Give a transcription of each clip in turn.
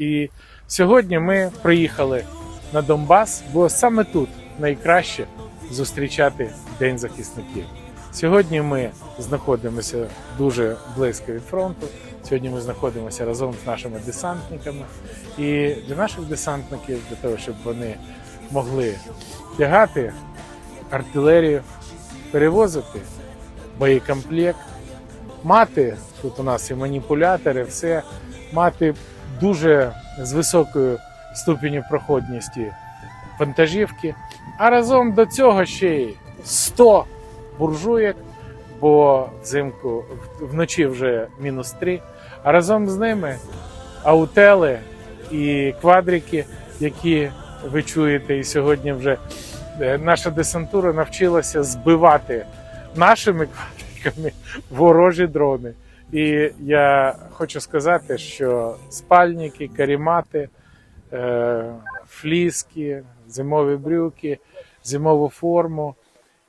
І сьогодні ми приїхали на Донбас, бо саме тут найкраще зустрічати День захисників. Сьогодні ми знаходимося дуже близько від фронту. Сьогодні ми знаходимося разом з нашими десантниками. І для наших десантників, для того, щоб вони могли тягати артилерію, перевозити боєкомплект, мати тут у нас і маніпулятори, все, мати дуже з високою ступеню проходності вантажівки, а разом до цього ще й 100 буржуєк, бо взимку вночі вже мінус 3, а разом з ними аутели і квадрики, які ви чуєте, і сьогодні вже е, наша десантура навчилася збивати нашими квадриками ворожі дрони. І я хочу сказати, що спальники, карімати, е, фліски, зимові брюки, зимову форму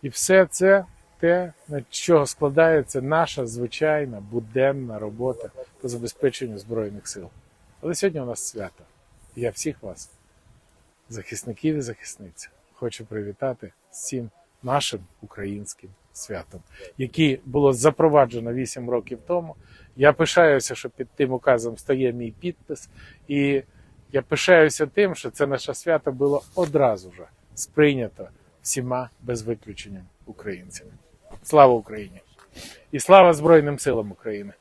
і все це те, на чого складається наша звичайна буденна робота по забезпеченню Збройних сил. Але сьогодні у нас свято. Я всіх вас, захисників і захисниць, хочу привітати з цим нашим українським святом, яке було запроваджено 8 років тому. Я пишаюся, що під тим указом стає мій підпис, і я пишаюся тим, що це наше свято було одразу вже сприйнято всіма без виключення українцями. Слава Україні! І слава Збройним силам України!